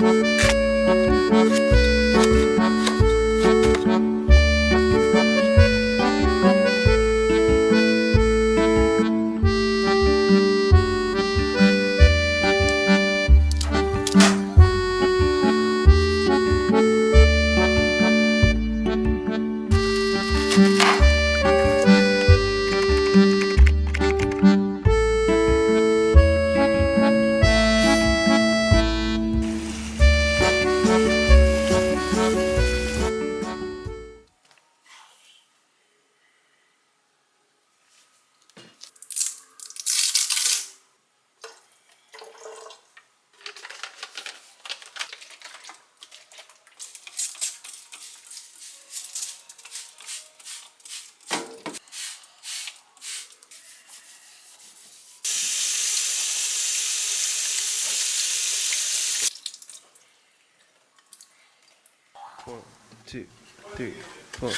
Thank mm -hmm. you. One, two, three, four.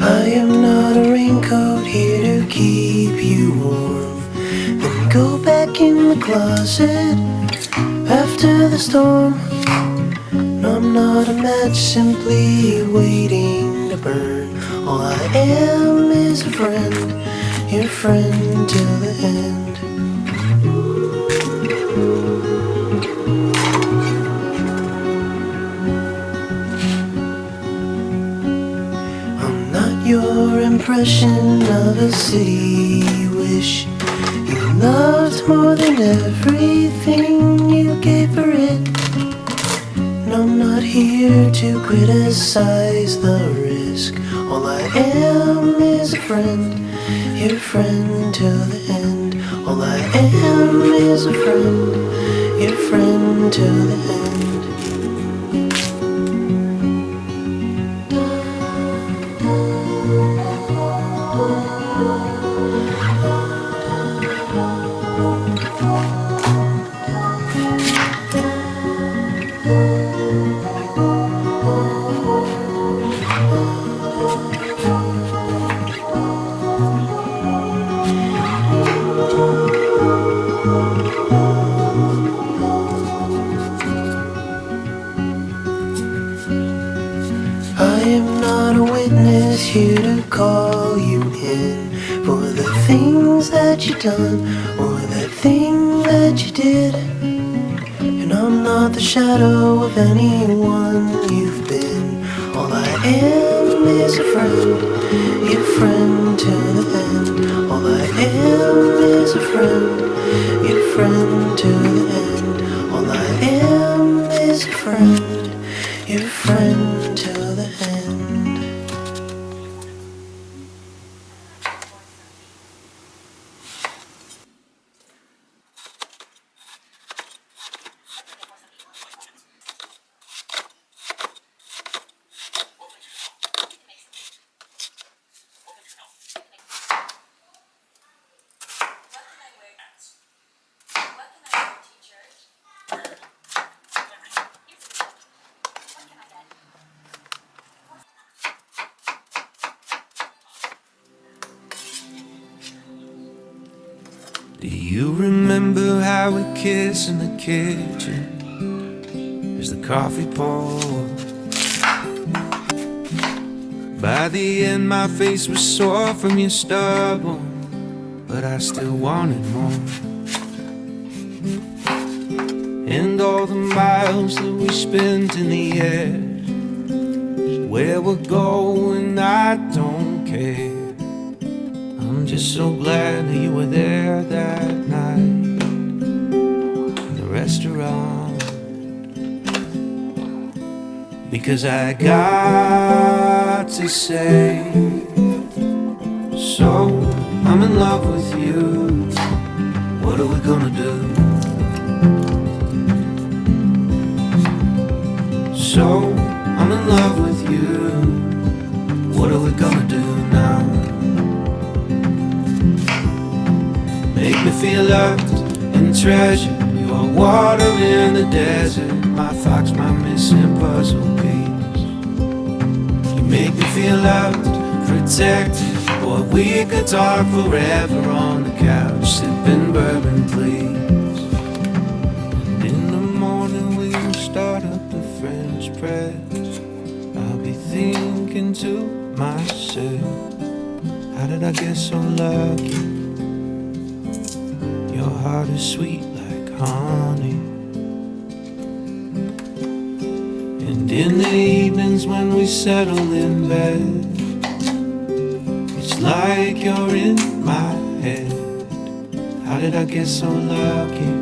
I am not a raincoat here to keep you warm. Then go back in the closet after the storm. No, I'm not a match simply waiting to burn. All I am is a friend, your friend till the end. Impression of a city wish. You loved more than everything you gave for it. And I'm not here to criticize the risk. All I am is a friend, your friend till the end. All I am is a friend, your friend till the end. Or the thing that you did. And I'm not the shadow of anyone you've been. All I am is a friend, your friend to the end. All I am is a friend, your friend to the end. All I am is a friend, your friend to the end. You remember how we kissed in the kitchen as the coffee poured? By the end, my face was sore from your stubble, but I still wanted more. And all the miles that we spent in the air, where we're going, I don't care. Just so glad that you were there that night in the restaurant. Because I got to say, so I'm in love with you. What are we gonna do? So I'm in love with you. What are we gonna do now? me feel loved and treasured. You are water in the desert, my fox, my missing puzzle piece. You make me feel loved, protected. Boy, we could talk forever on the couch, sipping bourbon, please. And in the morning, we'll start up the French press. I'll be thinking to myself, how did I get so lucky? Heart is sweet like honey. And in the evenings when we settle in bed, it's like you're in my head. How did I get so lucky?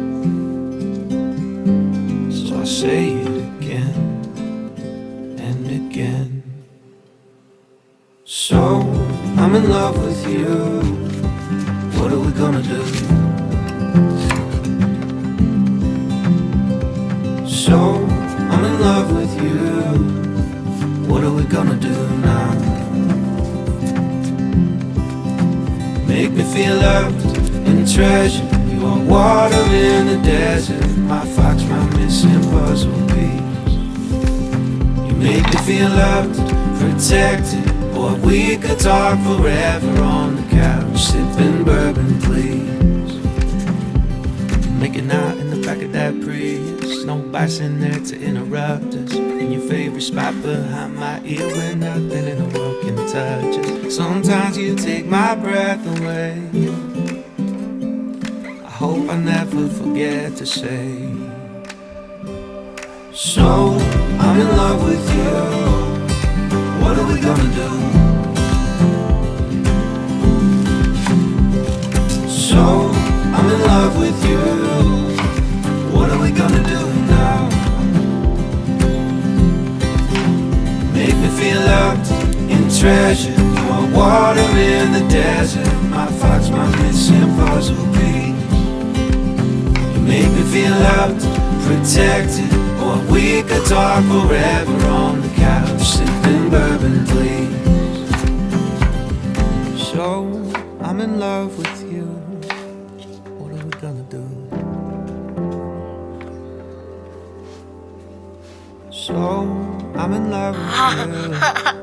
So I say it again and again. So I'm in love with you. What are we gonna do? You. What are we gonna do now? Make me feel loved and treasured. You are water in the desert. My fox, my missing puzzle piece. You make me feel loved, protected. Boy, we could talk forever on the couch, sipping bourbon, please. Making out in the back of that Prius. Nobody's in there to interrupt us. Your favorite spot behind my ear where nothing in the world can touch us. Sometimes you take my breath away. I hope I never forget to say. So, I'm in love with you. What are we gonna do? So, I'm in love with you. What are we gonna do feel loved and treasured. You are water in the desert. My fox, my missing puzzle piece. You make me feel loved, protected. Or we could talk forever on the couch, sipping bourbon, please. So I'm in love with in love with you.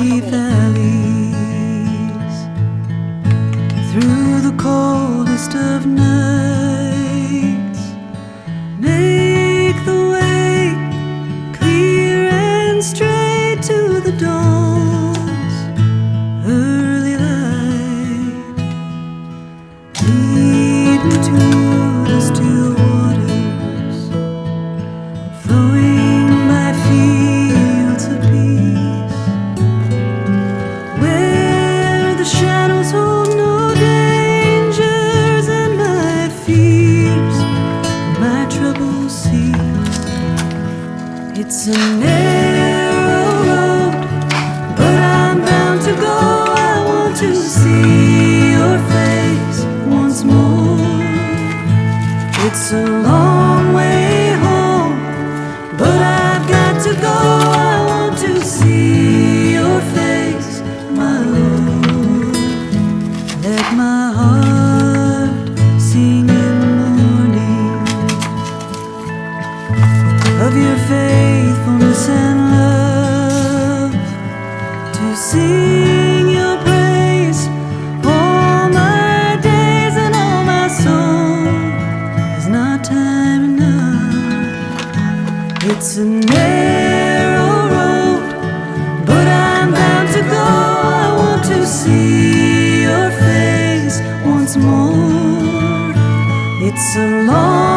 The valleys, through the coldest of nights. A long more. It's a long